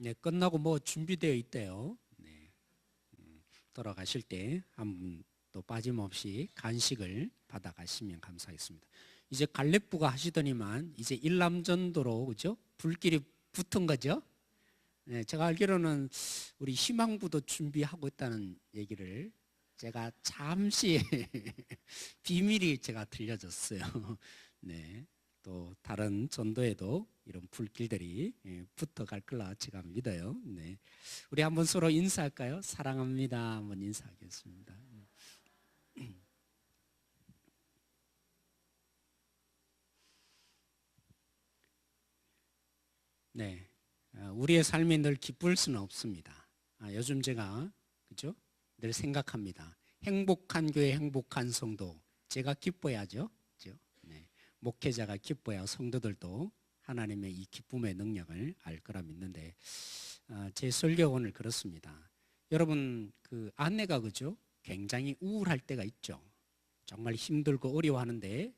네, 끝나고 뭐 준비되어 있대요. 네. 음, 돌아가실 때한분또 빠짐없이 간식을 받아 가시면 감사하겠습니다. 이제 갈렙부가 하시더니만 이제 일남전도로 그죠? 불길이 붙은 거죠? 네, 제가 알기로는 우리 희망부도 준비하고 있다는 얘기를 제가 잠시 비밀이 제가 들려졌어요. 네. 또 다른 전도에도 이런 불길들이 예, 붙어갈 걸라 제가 믿어요. 네. 우리 한번 서로 인사할까요? 사랑합니다. 한번 인사하겠습니다. 네. 아, 우리의 삶이 늘 기쁠 수는 없습니다. 아, 요즘 제가 그죠? 늘 생각합니다. 행복한 교회, 행복한 성도. 제가 기뻐야죠. 목회자가 기뻐야 성도들도 하나님의 이 기쁨의 능력을 알 거라 믿는데 아, 제 설교 오늘 그렇습니다. 여러분 그 아내가 그죠? 굉장히 우울할 때가 있죠. 정말 힘들고 어려워하는데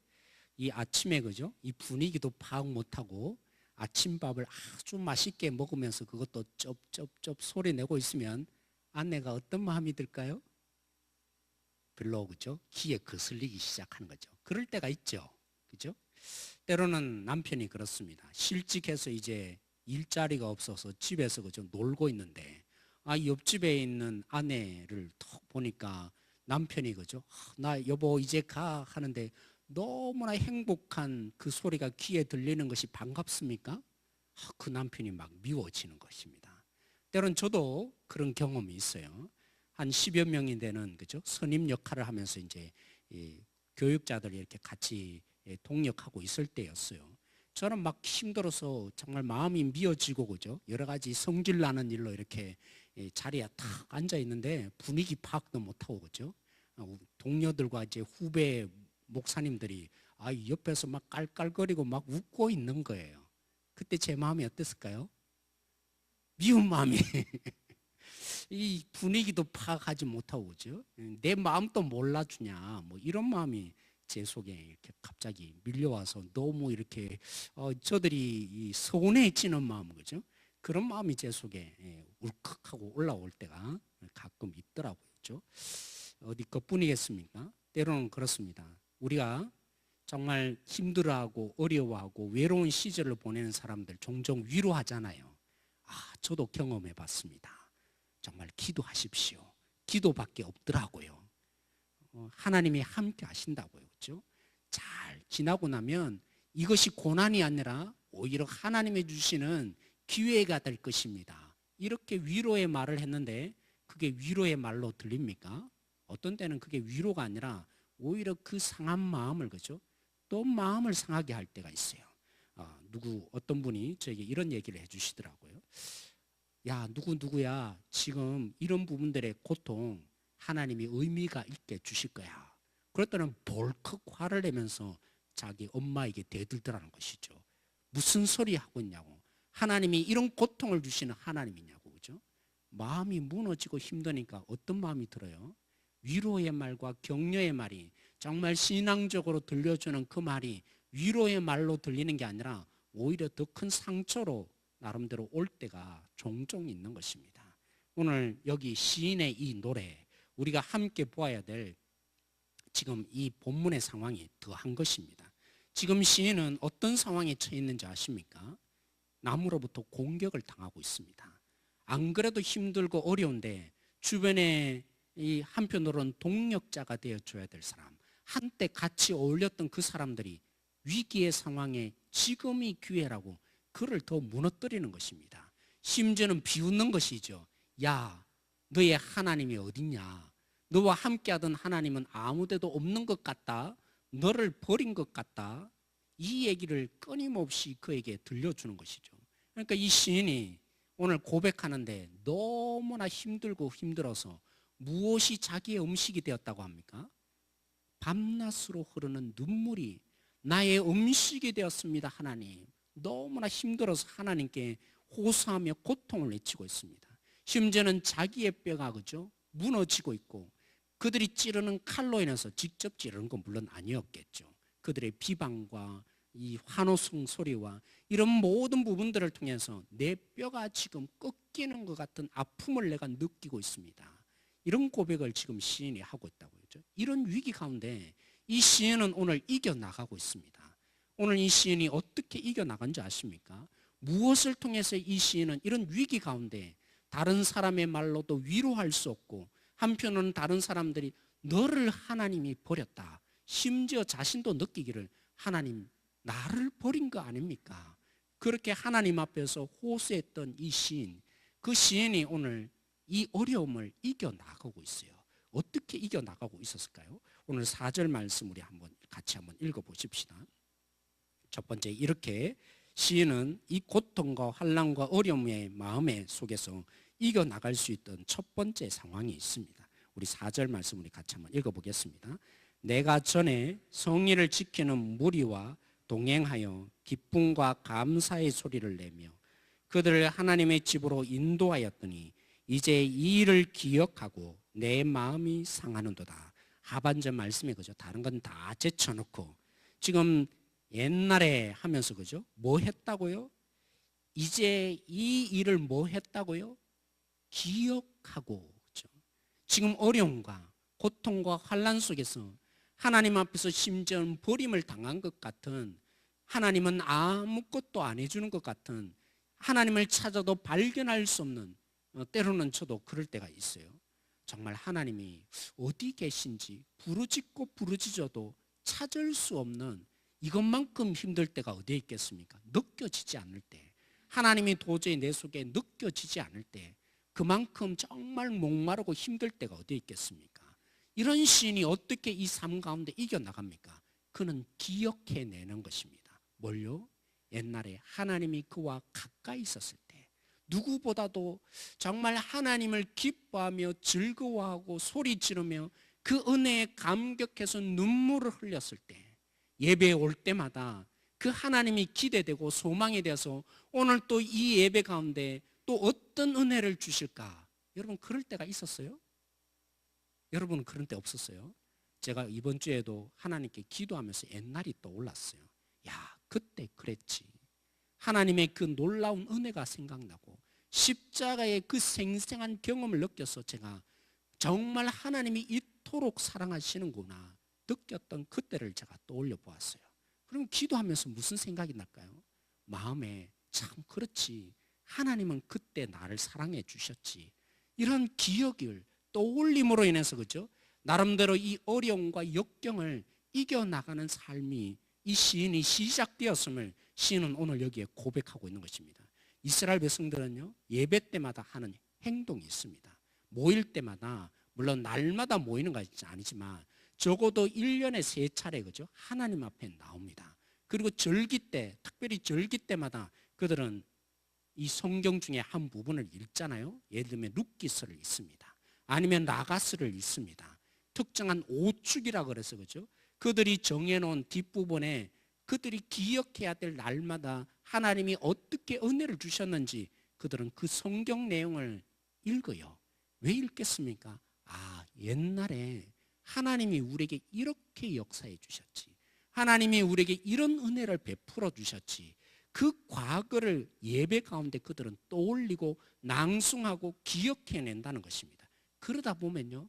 이 아침에 그죠? 이 분위기도 파악 못하고 아침밥을 아주 맛있게 먹으면서 그것도 쩝쩝쩝 소리 내고 있으면 아내가 어떤 마음이 들까요? 별로 그죠? 귀에 거슬리기 시작하는 거죠. 그럴 때가 있죠. 그죠? 때로는 남편이 그렇습니다. 실직해서 이제 일자리가 없어서 집에서 그죠? 놀고 있는데 아 옆집에 있는 아내를 톡 보니까 남편이 그죠? 아, 나 여보 이제 가 하는데 너무나 행복한 그 소리가 귀에 들리는 것이 반갑습니까? 아, 그 남편이 막 미워지는 것입니다. 때론 저도 그런 경험이 있어요. 한 10여 명이 되는 그죠? 선임 역할을 하면서 이제 이 교육자들이 이렇게 같이 예, 동력하고 있을 때였어요. 저는 막 힘들어서 정말 마음이 미어지고 그죠? 여러 가지 성질 나는 일로 이렇게 예, 자리에 탁 앉아 있는데 분위기 파악도 못하고 그죠? 어, 동료들과 이제 후배 목사님들이 아 옆에서 막 깔깔거리고 막 웃고 있는 거예요. 그때 제 마음이 어땠을까요? 미운 마음이 이 분위기도 파악하지 못하고 그죠? 내 마음도 몰라주냐 뭐 이런 마음이 제 속에 이렇게 갑자기 밀려와서 너무 이렇게 어, 저들이 이 서운해지는 마음 그죠? 그런 마음이 제 속에 예, 울컥하고 올라올 때가 가끔 있더라고요. 그죠? 어디 것뿐이겠습니까? 때로는 그렇습니다. 우리가 정말 힘들어하고 어려워하고 외로운 시절을 보내는 사람들 종종 위로하잖아요. 아, 저도 경험해 봤습니다. 정말 기도하십시오. 기도밖에 없더라고요. 어, 하나님이 함께 하신다고요. 잘 지나고 나면 이것이 고난이 아니라 오히려 하나님이 주시는 기회가 될 것입니다. 이렇게 위로의 말을 했는데 그게 위로의 말로 들립니까? 어떤 때는 그게 위로가 아니라 오히려 그 상한 마음을 그죠? 또 마음을 상하게 할 때가 있어요. 아, 누구 어떤 분이 저에게 이런 얘기를 해주시더라고요. 야 누구 누구야 지금 이런 부분들의 고통 하나님이 의미가 있게 주실 거야. 그랬더니 벌컥 화를 내면서 자기 엄마에게 대들더라는 것이죠. 무슨 소리 하고 있냐고. 하나님이 이런 고통을 주시는 하나님이냐고 그죠? 마음이 무너지고 힘드니까 어떤 마음이 들어요? 위로의 말과 격려의 말이 정말 신앙적으로 들려주는 그 말이 위로의 말로 들리는 게 아니라 오히려 더 큰 상처로 나름대로 올 때가 종종 있는 것입니다. 오늘 여기 시인의 이 노래 우리가 함께 보아야 될 지금 이 본문의 상황이 더한 것입니다. 지금 시인은 어떤 상황에 처해 있는지 아십니까? 남으로부터 공격을 당하고 있습니다. 안 그래도 힘들고 어려운데 주변에 이 한편으로는 동력자가 되어 줘야 될 사람, 한때 같이 어울렸던 그 사람들이 위기의 상황에 지금이 기회라고 그를 더 무너뜨리는 것입니다. 심지어는 비웃는 것이죠. 야, 너의 하나님이 어딨냐? 너와 함께하던 하나님은 아무데도 없는 것 같다. 너를 버린 것 같다. 이 얘기를 끊임없이 그에게 들려주는 것이죠. 그러니까 이 시인이 오늘 고백하는데 너무나 힘들고 힘들어서 무엇이 자기의 음식이 되었다고 합니까? 밤낮으로 흐르는 눈물이 나의 음식이 되었습니다, 하나님. 너무나 힘들어서 하나님께 호소하며 고통을 외치고 있습니다. 심지어는 자기의 뼈가 그죠? 무너지고 있고 그들이 찌르는 칼로 인해서 직접 찌르는 건 물론 아니었겠죠. 그들의 비방과 이 환호성 소리와 이런 모든 부분들을 통해서 내 뼈가 지금 꺾이는 것 같은 아픔을 내가 느끼고 있습니다. 이런 고백을 지금 시인이 하고 있다고 그죠? 이런 위기 가운데 이 시인은 오늘 이겨 나가고 있습니다. 오늘 이 시인이 어떻게 이겨 나간지 아십니까? 무엇을 통해서 이 시인은 이런 위기 가운데 다른 사람의 말로도 위로할 수 없고 한편으로는 다른 사람들이 너를 하나님이 버렸다. 심지어 자신도 느끼기를 하나님 나를 버린 거 아닙니까? 그렇게 하나님 앞에서 호소했던 이 시인, 그 시인이 오늘 이 어려움을 이겨 나가고 있어요. 어떻게 이겨 나가고 있었을까요? 오늘 4절 말씀 우리 한번 같이 한번 읽어 보십시다. 첫 번째 이렇게 시인은 이 고통과 환란과 어려움의 마음의 속에서 이겨 나갈 수 있던 첫 번째 상황이 있습니다. 우리 4절 말씀 우리 같이 한번 읽어 보겠습니다. 내가 전에 성의를 지키는 무리와 동행하여 기쁨과 감사의 소리를 내며 그들을 하나님의 집으로 인도하였더니 이제 이 일을 기억하고 내 마음이 상하는도다. 하반절 말씀이 그죠. 다른 건 다 제쳐놓고 지금 옛날에 하면서 그죠. 뭐 했다고요? 이제 이 일을 뭐 했다고요? 기억하고. 지금 어려움과 고통과 환란 속에서 하나님 앞에서 심지어 버림을 당한 것 같은 하나님은 아무것도 안 해주는 것 같은 하나님을 찾아도 발견할 수 없는 어, 때로는 저도 그럴 때가 있어요. 정말 하나님이 어디 계신지 부르짖고 부르짖어도 찾을 수 없는 이것만큼 힘들 때가 어디에 있겠습니까? 느껴지지 않을 때. 하나님이 도저히 내 속에 느껴지지 않을 때 그만큼 정말 목마르고 힘들 때가 어디에 있겠습니까? 이런 시인이 어떻게 이 삶 가운데 이겨나갑니까? 그는 기억해내는 것입니다. 뭘요? 옛날에 하나님이 그와 가까이 있었을 때 누구보다도 정말 하나님을 기뻐하며 즐거워하고 소리 지르며 그 은혜에 감격해서 눈물을 흘렸을 때 예배에 올 때마다 그 하나님이 기대되고 소망이 되어서 오늘 또 이 예배 가운데 또 어떤 은혜를 주실까? 여러분 그럴 때가 있었어요? 여러분은 그런 때 없었어요? 제가 이번 주에도 하나님께 기도하면서 옛날이 떠올랐어요. 야, 그때 그랬지. 하나님의 그 놀라운 은혜가 생각나고 십자가의 그 생생한 경험을 느껴서 제가 정말 하나님이 이토록 사랑하시는구나 느꼈던 그때를 제가 떠올려 보았어요. 그럼 기도하면서 무슨 생각이 날까요? 마음에 참 그렇지. 하나님은 그때 나를 사랑해 주셨지. 이런 기억을 떠올림으로 인해서 그죠? 나름대로 이 어려움과 역경을 이겨나가는 삶이 이 시인이 시작되었음을 시인은 오늘 여기에 고백하고 있는 것입니다. 이스라엘 백성들은요, 예배 때마다 하는 행동이 있습니다. 모일 때마다, 물론 날마다 모이는 것이 아니지만, 적어도 1년에 세 차례, 그죠? 하나님 앞에 나옵니다. 그리고 절기 때, 특별히 절기 때마다 그들은 이 성경 중에 한 부분을 읽잖아요. 예를 들면 룻기서를 읽습니다. 아니면 라가스를 읽습니다. 특정한 오축이라 그래서 그죠? 그들이 정해놓은 뒷부분에 그들이 기억해야 될 날마다 하나님이 어떻게 은혜를 주셨는지 그들은 그 성경 내용을 읽어요. 왜 읽겠습니까? 아, 옛날에 하나님이 우리에게 이렇게 역사해 주셨지. 하나님이 우리에게 이런 은혜를 베풀어 주셨지. 그 과거를 예배 가운데 그들은 떠올리고 낭송하고 기억해낸다는 것입니다. 그러다 보면요,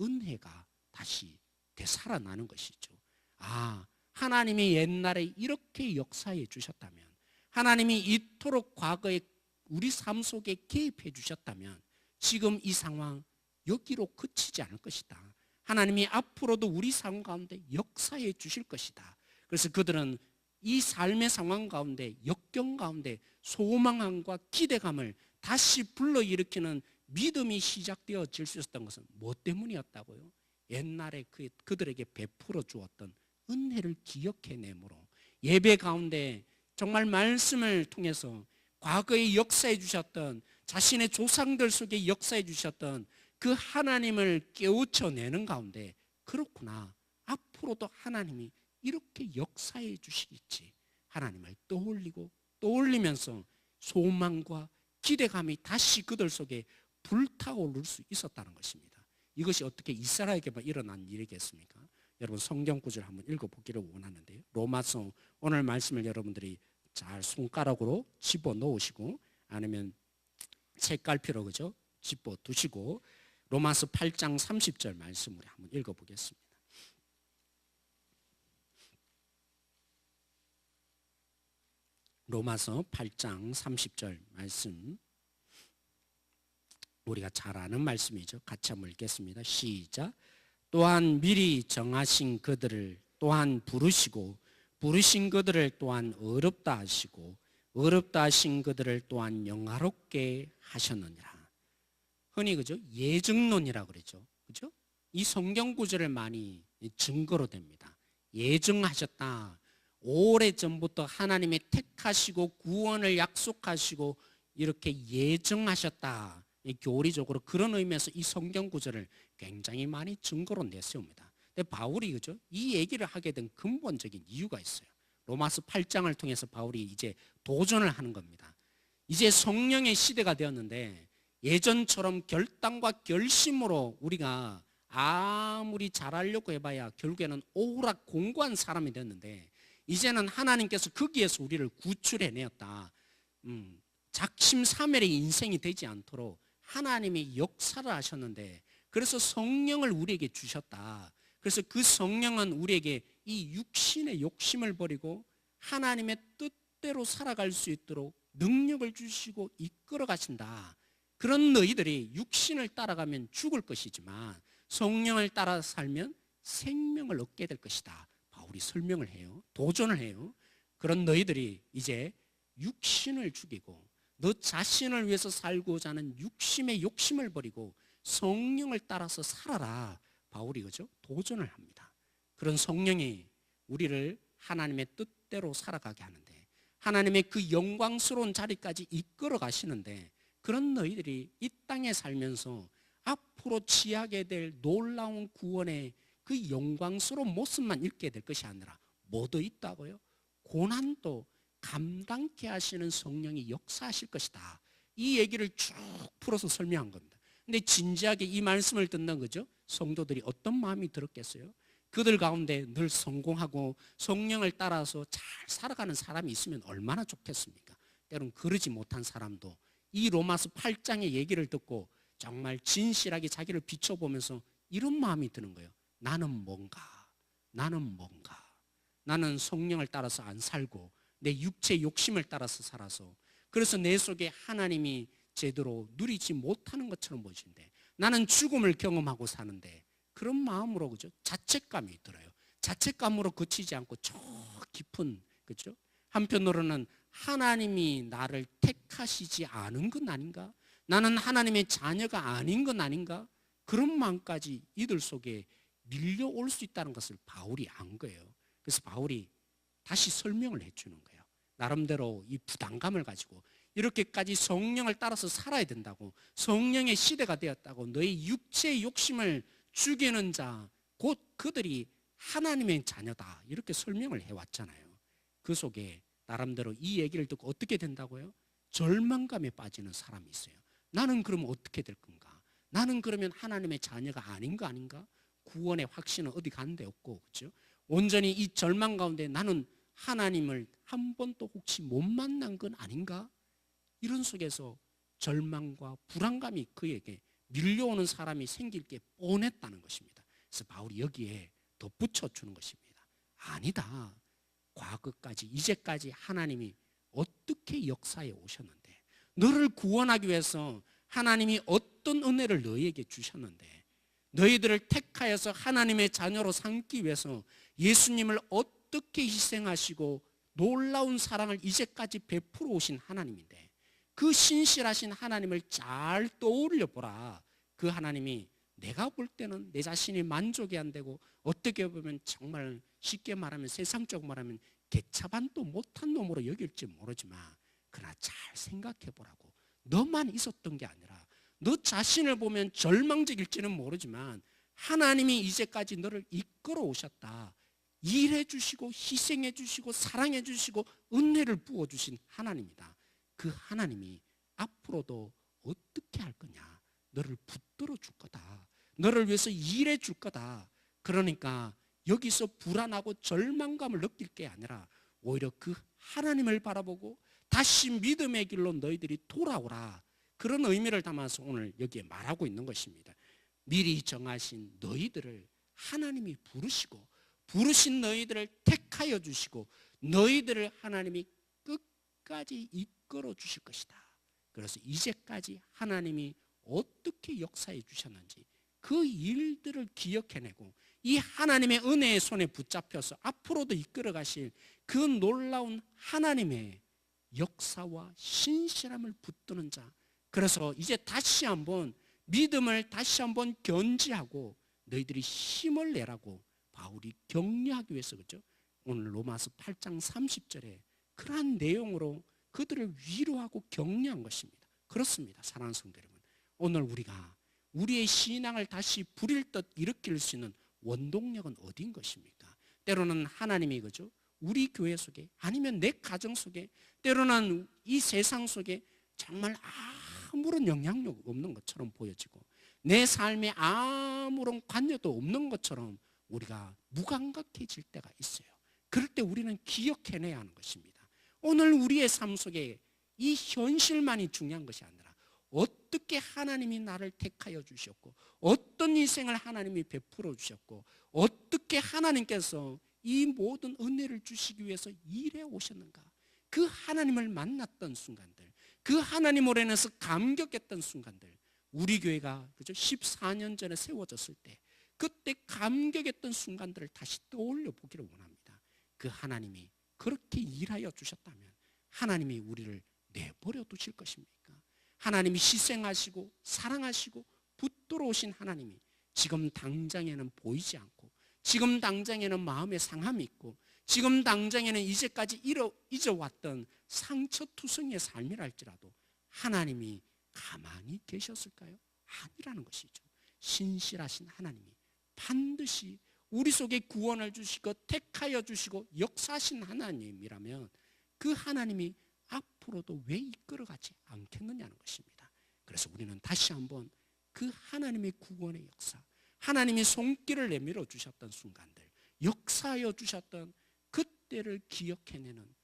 은혜가 다시 되살아나는 것이죠. 아, 하나님이 옛날에 이렇게 역사해 주셨다면, 하나님이 이토록 과거에 우리 삶 속에 개입해 주셨다면, 지금 이 상황 여기로 그치지 않을 것이다. 하나님이 앞으로도 우리 삶 가운데 역사해 주실 것이다. 그래서 그들은 이 삶의 상황 가운데 역경 가운데 소망함과 기대감을 다시 불러일으키는 믿음이 시작되어질 수 있었던 것은 뭐 때문이었다고요? 옛날에 그, 그들에게 베풀어 주었던 은혜를 기억해내므로 예배 가운데 정말 말씀을 통해서 과거에 역사해 주셨던 자신의 조상들 속에 역사해 주셨던 그 하나님을 깨우쳐내는 가운데 그렇구나 앞으로도 하나님이 이렇게 역사해 주시겠지 하나님을 떠올리고 떠올리면서 소망과 기대감이 다시 그들 속에 불타오를 수 있었다는 것입니다. 이것이 어떻게 이스라엘에게만 일어난 일이겠습니까? 여러분 성경 구절 한번 읽어보기를 원하는데요. 로마서 오늘 말씀을 여러분들이 잘 손가락으로 집어 넣으시고 아니면 책갈피로 그죠? 집어 두시고 로마서 8장 30절 말씀을 한번 읽어보겠습니다. 로마서 8장 30절 말씀 우리가 잘 아는 말씀이죠. 같이 한번 읽겠습니다. 시작. 또한 미리 정하신 그들을 또한 부르시고 부르신 그들을 또한 어렵다 하시고 어렵다 하신 그들을 또한 영화롭게 하셨느니라. 흔히 그죠? 예증론이라고 그러죠. 그죠? 이 성경 구절을 많이 증거로 됩니다. 예증하셨다. 오래 전부터 하나님의 택하시고 구원을 약속하시고 이렇게 예정하셨다. 교리적으로 그런 의미에서 이 성경 구절을 굉장히 많이 증거로 내세웁니다. 근데 바울이 그죠? 이 얘기를 하게 된 근본적인 이유가 있어요. 로마서 8장을 통해서 바울이 이제 도전을 하는 겁니다. 이제 성령의 시대가 되었는데 예전처럼 결단과 결심으로 우리가 아무리 잘하려고 해봐야 결국에는 오락 공고한 사람이 됐는데 이제는 하나님께서 거기에서 우리를 구출해내었다. 음, 작심삼일의 인생이 되지 않도록 하나님이 역사를 하셨는데 그래서 성령을 우리에게 주셨다. 그래서 그 성령은 우리에게 이 육신의 욕심을 버리고 하나님의 뜻대로 살아갈 수 있도록 능력을 주시고 이끌어 가신다. 그런 너희들이 육신을 따라가면 죽을 것이지만 성령을 따라 살면 생명을 얻게 될 것이다. 바울이 설명을 해요. 도전을 해요. 그런 너희들이 이제 육신을 죽이고 너 자신을 위해서 살고자 하는 육심의 욕심을 버리고 성령을 따라서 살아라. 바울이 그죠? 도전을 합니다. 그런 성령이 우리를 하나님의 뜻대로 살아가게 하는데 하나님의 그 영광스러운 자리까지 이끌어 가시는데 그런 너희들이 이 땅에 살면서 앞으로 취하게 될 놀라운 구원의 그 영광스러운 모습만 읽게 될 것이 아니라 뭐도 있다고요? 고난도 감당케 하시는 성령이 역사하실 것이다. 이 얘기를 쭉 풀어서 설명한 겁니다. 근데 진지하게 이 말씀을 듣는 거죠. 성도들이 어떤 마음이 들었겠어요? 그들 가운데 늘 성공하고 성령을 따라서 잘 살아가는 사람이 있으면 얼마나 좋겠습니까? 때론 그러지 못한 사람도 이 로마서 8장의 얘기를 듣고 정말 진실하게 자기를 비춰보면서 이런 마음이 드는 거예요. 나는 뭔가, 나는 뭔가, 나는 성령을 따라서 안 살고 내 육체 욕심을 따라서 살아서 그래서 내 속에 하나님이 제대로 누리지 못하는 것처럼 보이는데 나는 죽음을 경험하고 사는데 그런 마음으로 그죠 자책감이 들어요. 자책감으로 그치지 않고 저 깊은 그죠 한편으로는 하나님이 나를 택하시지 않은 건 아닌가? 나는 하나님의 자녀가 아닌 건 아닌가? 그런 마음까지 이들 속에 밀려올 수 있다는 것을 바울이 안 거예요. 그래서 바울이 다시 설명을 해주는 거예요. 나름대로 이 부담감을 가지고 이렇게까지 성령을 따라서 살아야 된다고 성령의 시대가 되었다고 너희 육체의 욕심을 죽이는 자 곧 그들이 하나님의 자녀다 이렇게 설명을 해왔잖아요. 그 속에 나름대로 이 얘기를 듣고 어떻게 된다고요? 절망감에 빠지는 사람이 있어요. 나는 그러면 어떻게 될 건가? 나는 그러면 하나님의 자녀가 아닌 거 아닌가? 구원의 확신은 어디 가는 데 없고 그렇죠? 온전히 이 절망 가운데 나는 하나님을 한 번도 혹시 못 만난 건 아닌가? 이런 속에서 절망과 불안감이 그에게 밀려오는 사람이 생길 게 뻔했다는 것입니다. 그래서 바울이 여기에 덧붙여 주는 것입니다. 아니다. 과거까지 이제까지 하나님이 어떻게 역사에 오셨는데 너를 구원하기 위해서 하나님이 어떤 은혜를 너희에게 주셨는데 너희들을 택하여서 하나님의 자녀로 삼기 위해서 예수님을 어떻게 희생하시고 놀라운 사랑을 이제까지 베풀어 오신 하나님인데 그 신실하신 하나님을 잘 떠올려 보라. 그 하나님이 내가 볼 때는 내 자신이 만족이 안 되고 어떻게 보면 정말 쉽게 말하면 세상적 말하면 개차반도 못한 놈으로 여길지 모르지만 그러나 잘 생각해 보라고. 너만 있었던 게 아니라 너 자신을 보면 절망적일지는 모르지만 하나님이 이제까지 너를 이끌어 오셨다. 일해 주시고 희생해 주시고 사랑해 주시고 은혜를 부어 주신 하나님이다. 그 하나님이 앞으로도 어떻게 할 거냐? 너를 붙들어 줄 거다. 너를 위해서 일해 줄 거다. 그러니까 여기서 불안하고 절망감을 느낄 게 아니라 오히려 그 하나님을 바라보고 다시 믿음의 길로 너희들이 돌아오라. 그런 의미를 담아서 오늘 여기에 말하고 있는 것입니다. 미리 정하신 너희들을 하나님이 부르시고 부르신 너희들을 택하여 주시고 너희들을 하나님이 끝까지 이끌어 주실 것이다. 그래서 이제까지 하나님이 어떻게 역사해 주셨는지 그 일들을 기억해내고 이 하나님의 은혜의 손에 붙잡혀서 앞으로도 이끌어 가실 그 놀라운 하나님의 역사와 신실함을 붙드는 자. 그래서 이제 다시 한번 믿음을 다시 한번 견지하고 너희들이 힘을 내라고 바울이 격려하기 위해서 그죠? 오늘 로마서 8장 30절에 그러한 내용으로 그들을 위로하고 격려한 것입니다. 그렇습니다. 사랑하는 성도 여러분. 오늘 우리가 우리의 신앙을 다시 불일 듯 일으킬 수 있는 원동력은 어디인 것입니까? 때로는 하나님이 그죠? 우리 교회 속에 아니면 내 가정 속에 때로는 이 세상 속에 정말 아 무런 영향력 없는 것처럼 보여지고 내 삶에 아무런 관여도 없는 것처럼 우리가 무감각해질 때가 있어요. 그럴 때 우리는 기억해내야 하는 것입니다. 오늘 우리의 삶 속에 이 현실만이 중요한 것이 아니라 어떻게 하나님이 나를 택하여 주셨고 어떤 인생을 하나님이 베풀어 주셨고 어떻게 하나님께서 이 모든 은혜를 주시기 위해서 일해 오셨는가 그 하나님을 만났던 순간들 그 하나님으로 인해서 감격했던 순간들. 우리 교회가 그죠? 14년 전에 세워졌을 때 그때 감격했던 순간들을 다시 떠올려 보기를 원합니다. 그 하나님이 그렇게 일하여 주셨다면 하나님이 우리를 내버려 두실 것입니까? 하나님이 희생하시고 사랑하시고 붙들어 오신 하나님이 지금 당장에는 보이지 않고 지금 당장에는 마음에 상함이 있고 지금 당장에는 이제까지 잊어왔던 상처투성이의 삶이랄지라도 하나님이 가만히 계셨을까요? 아니라는 것이죠. 신실하신 하나님이 반드시 우리 속에 구원을 주시고 택하여 주시고 역사하신 하나님이라면 그 하나님이 앞으로도 왜 이끌어가지 않겠느냐는 것입니다. 그래서 우리는 다시 한번 그 하나님의 구원의 역사, 하나님이 손길을 내밀어 주셨던 순간들, 역사하여 주셨던 그 때를 기억해내는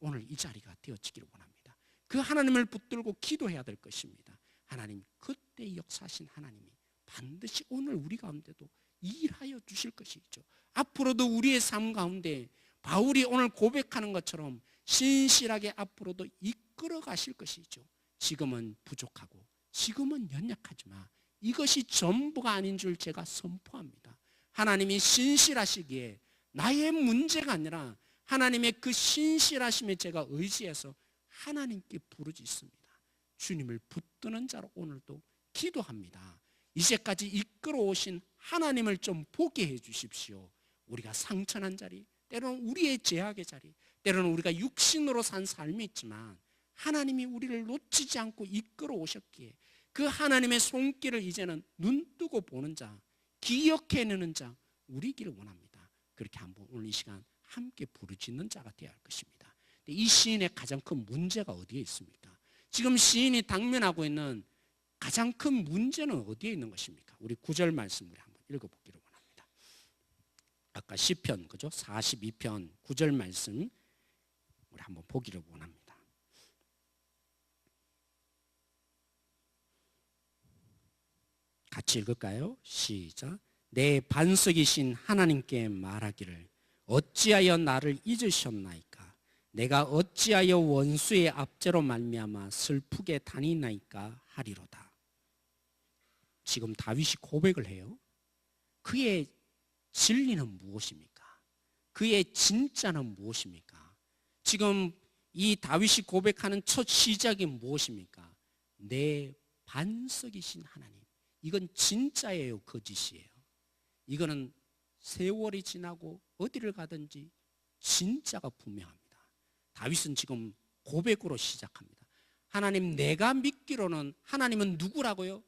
오늘 이 자리가 되어지기를 원합니다. 그 하나님을 붙들고 기도해야 될 것입니다. 하나님, 그때 역사하신 하나님이 반드시 오늘 우리 가운데도 일하여 주실 것이죠. 앞으로도 우리의 삶 가운데 바울이 오늘 고백하는 것처럼 신실하게 앞으로도 이끌어 가실 것이죠. 지금은 부족하고 지금은 연약하지만 이것이 전부가 아닌 줄 제가 선포합니다. 하나님이 신실하시기에 나의 문제가 아니라 하나님의 그 신실하심에 제가 의지해서 하나님께 부르짖습니다. 주님을 붙드는 자로 오늘도 기도합니다. 이제까지 이끌어 오신 하나님을 좀 보게 해 주십시오. 우리가 상처난 자리, 때로는 우리의 제약의 자리, 때로는 우리가 육신으로 산 삶이 있지만 하나님이 우리를 놓치지 않고 이끌어 오셨기에 그 하나님의 손길을 이제는 눈 뜨고 보는 자, 기억해내는 자, 우리기를 원합니다. 그렇게 한번 오늘 이 시간 함께 부르짖는 자가 되어야 할 것입니다. 이 시인의 가장 큰 문제가 어디에 있습니까? 지금 시인이 당면하고 있는 가장 큰 문제는 어디에 있는 것입니까? 우리 구절 말씀을 한번 읽어보기를 원합니다. 아까 시편 그죠? 42편 구절 말씀 우리 한번 보기를 원합니다. 같이 읽을까요? 시작. 내 반석이신 하나님께 말하기를 어찌하여 나를 잊으셨나이까? 내가 어찌하여 원수의 압제로 말미암아 슬프게 다니나이까 하리로다. 지금 다윗이 고백을 해요. 그의 진리는 무엇입니까? 그의 진짜는 무엇입니까? 지금 이 다윗이 고백하는 첫 시작이 무엇입니까? 내 반석이신 하나님. 이건 진짜예요, 거짓이에요. 이거는 세월이 지나고 어디를 가든지 진짜가 분명합니다. 다윗은 지금 고백으로 시작합니다. 하나님, 내가 믿기로는 하나님은 누구라고요?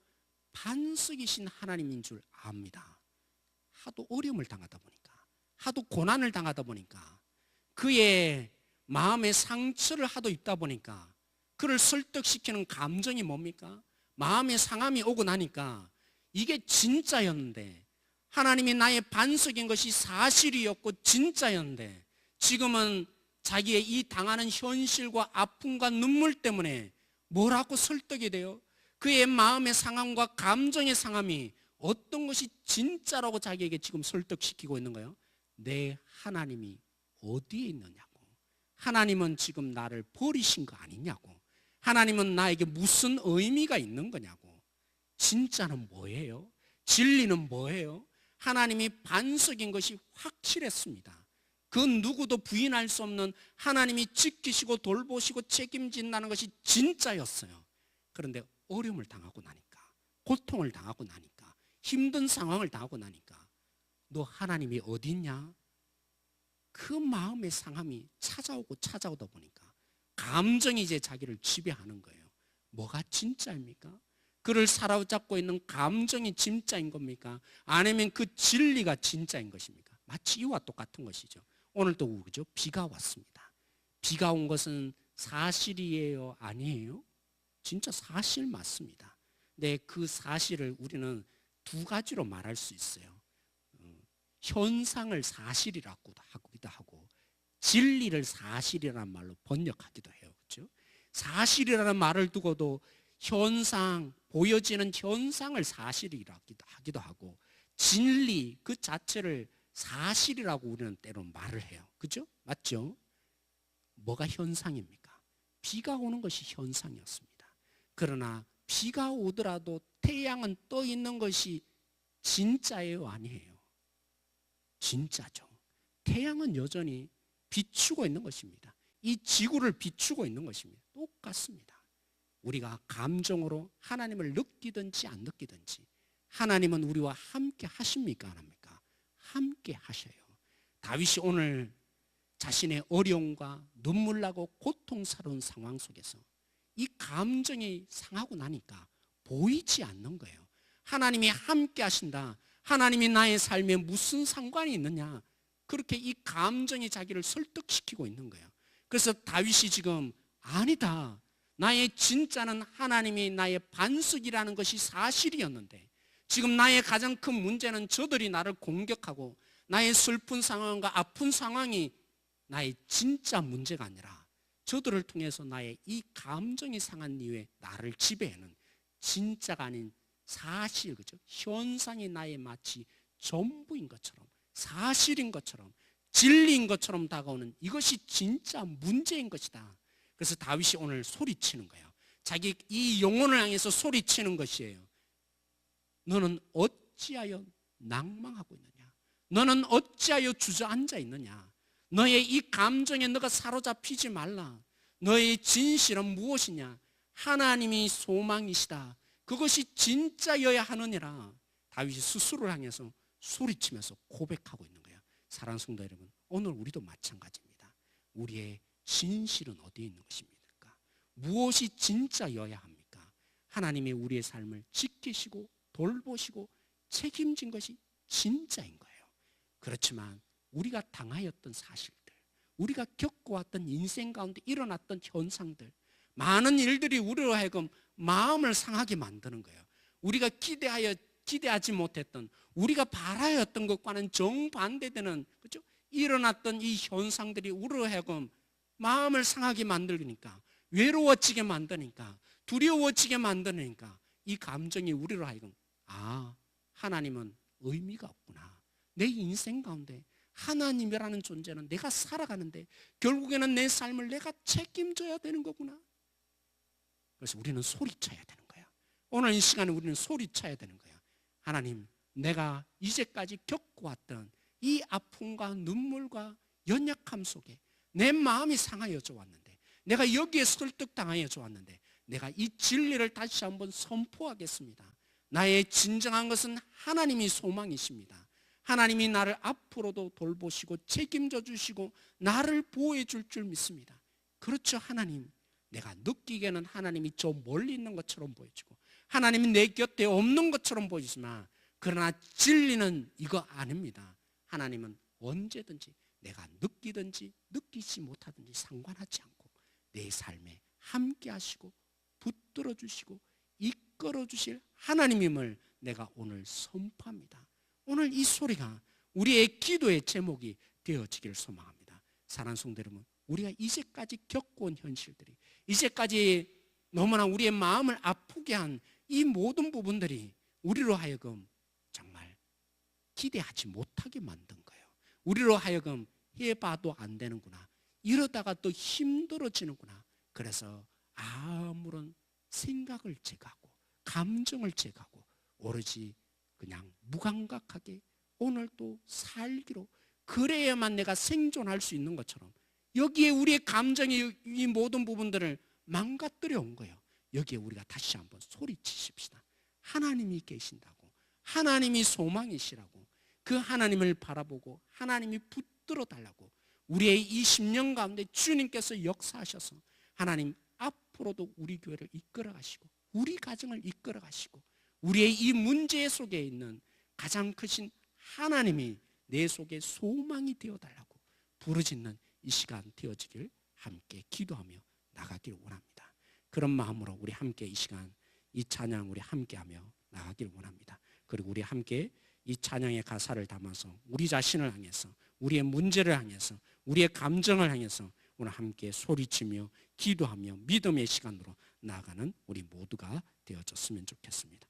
반석이신 하나님인 줄 압니다. 하도 어려움을 당하다 보니까, 하도 고난을 당하다 보니까, 그의 마음의 상처를 하도 있다 보니까, 그를 설득시키는 감정이 뭡니까? 마음의 상함이 오고 나니까, 이게 진짜였는데, 하나님이 나의 반석인 것이 사실이었고 진짜였는데 지금은 자기의 이 당하는 현실과 아픔과 눈물 때문에 뭐라고 설득이 돼요? 그의 마음의 상함과 감정의 상함이 어떤 것이 진짜라고 자기에게 지금 설득시키고 있는 거예요? 내 하나님이 어디에 있느냐고. 하나님은 지금 나를 버리신 거 아니냐고. 하나님은 나에게 무슨 의미가 있는 거냐고. 진짜는 뭐예요? 진리는 뭐예요? 하나님이 반석인 것이 확실했습니다. 그 누구도 부인할 수 없는 하나님이 지키시고 돌보시고 책임진다는 것이 진짜였어요. 그런데 어려움을 당하고 나니까, 고통을 당하고 나니까, 힘든 상황을 당하고 나니까, 너 하나님이 어디 있냐? 그 마음의 상함이 찾아오고 찾아오다 보니까 감정이 이제 자기를 지배하는 거예요. 뭐가 진짜입니까? 그를 사로잡고 있는 감정이 진짜인 겁니까? 아니면 그 진리가 진짜인 것입니까? 마치 이와 똑같은 것이죠. 오늘도 그죠? 비가 왔습니다. 비가 온 것은 사실이에요? 아니에요? 진짜 사실 맞습니다. 근데 그 사실을 우리는 두 가지로 말할 수 있어요. 어, 현상을 사실이라고도 하기도 하고 진리를 사실이라는 말로 번역하기도 해요. 그렇죠? 사실이라는 말을 두고도 현상, 보여지는 현상을 사실이라기도 하기도 하고 진리 그 자체를 사실이라고 우리는 때로 말을 해요. 그죠? 맞죠? 뭐가 현상입니까? 비가 오는 것이 현상이었습니다. 그러나 비가 오더라도 태양은 떠 있는 것이 진짜예요, 아니에요? 진짜죠. 태양은 여전히 비추고 있는 것입니다. 이 지구를 비추고 있는 것입니다. 똑같습니다. 우리가 감정으로 하나님을 느끼든지 안 느끼든지 하나님은 우리와 함께 하십니까? 안 합니까? 함께 하셔요. 다윗이 오늘 자신의 어려움과 눈물 나고 고통스러운 상황 속에서 이 감정이 상하고 나니까 보이지 않는 거예요. 하나님이 함께 하신다. 하나님이 나의 삶에 무슨 상관이 있느냐. 그렇게 이 감정이 자기를 설득시키고 있는 거예요. 그래서 다윗이 지금 아니다. 나의 진짜는 하나님이 나의 반석이라는 것이 사실이었는데 지금 나의 가장 큰 문제는 저들이 나를 공격하고 나의 슬픈 상황과 아픈 상황이 나의 진짜 문제가 아니라 저들을 통해서 나의 이 감정이 상한 이후에 나를 지배하는 진짜가 아닌 사실 그죠? 현상이 나의 마치 전부인 것처럼 사실인 것처럼 진리인 것처럼 다가오는 이것이 진짜 문제인 것이다. 그래서 다윗이 오늘 소리치는 거예요. 자기 이 영혼을 향해서 소리치는 것이에요. 너는 어찌하여 낭망하고 있느냐? 너는 어찌하여 주저앉아 있느냐? 너의 이 감정에 너가 사로잡히지 말라. 너의 진실은 무엇이냐? 하나님이 소망이시다. 그것이 진짜여야 하느니라. 다윗이 스스로를 향해서 소리치면서 고백하고 있는 거예요. 사랑하는 성도 여러분, 오늘 우리도 마찬가지입니다. 우리의 진실은 어디에 있는 것입니까? 무엇이 진짜여야 합니까? 하나님이 우리의 삶을 지키시고 돌보시고 책임진 것이 진짜인 거예요. 그렇지만 우리가 당하였던 사실들, 우리가 겪어왔던 인생 가운데 일어났던 현상들, 많은 일들이 우리로 하여금 마음을 상하게 만드는 거예요. 우리가 기대하여 기대하지 못했던 우리가 바라였던 것과는 정반대되는 그죠? 일어났던 이 현상들이 우리로 하여금 마음을 상하게 만들니까 외로워지게 만드니까 두려워지게 만드니까 이 감정이 우리로 하여금 아 하나님은 의미가 없구나. 내 인생 가운데 하나님이라는 존재는 내가 살아가는데 결국에는 내 삶을 내가 책임져야 되는 거구나. 그래서 우리는 소리쳐야 되는 거야. 오늘 이 시간에 우리는 소리쳐야 되는 거야. 하나님 내가 이제까지 겪어왔던 이 아픔과 눈물과 연약함 속에 내 마음이 상하여져 왔는데 내가 여기에 설득당하여져 왔는데 내가 이 진리를 다시 한번 선포하겠습니다. 나의 진정한 것은 하나님이 소망이십니다. 하나님이 나를 앞으로도 돌보시고 책임져 주시고 나를 보호해 줄 줄 믿습니다. 그렇죠, 하나님. 내가 느끼기에는 하나님이 저 멀리 있는 것처럼 보여지고 하나님이 내 곁에 없는 것처럼 보이지만 그러나 진리는 이거 아닙니다. 하나님은 언제든지 내가 느끼든지 느끼지 못하든지 상관하지 않고 내 삶에 함께 하시고 붙들어 주시고 이끌어 주실 하나님임을 내가 오늘 선포합니다. 오늘 이 소리가 우리의 기도의 제목이 되어지기를 소망합니다. 사랑하는 성도 여러분, 우리가 이제까지 겪어온 현실들이 이제까지 너무나 우리의 마음을 아프게 한 이 모든 부분들이 우리로 하여금 정말 기대하지 못하게 만든. 우리로 하여금 해봐도 안 되는구나. 이러다가 또 힘들어지는구나. 그래서 아무런 생각을 제거하고 감정을 제거하고 오로지 그냥 무감각하게 오늘도 살기로 그래야만 내가 생존할 수 있는 것처럼 여기에 우리의 감정이 이 모든 부분들을 망가뜨려 온 거예요. 여기에 우리가 다시 한번 소리치십시다. 하나님이 계신다고. 하나님이 소망이시라고. 그 하나님을 바라보고 하나님이 붙들어 달라고. 우리의 이 10년 가운데 주님께서 역사하셔서 하나님 앞으로도 우리 교회를 이끌어 가시고 우리 가정을 이끌어 가시고 우리의 이 문제 속에 있는 가장 크신 하나님이 내 속에 소망이 되어 달라고 부르짖는 이 시간 되어지길 함께 기도하며 나가길 원합니다. 그런 마음으로 우리 함께 이 시간 이 찬양 우리 함께하며 나가길 원합니다. 그리고 우리 함께 이 찬양의 가사를 담아서 우리 자신을 향해서 우리의 문제를 향해서 우리의 감정을 향해서 오늘 함께 소리치며 기도하며 믿음의 시간으로 나아가는 우리 모두가 되어졌으면 좋겠습니다.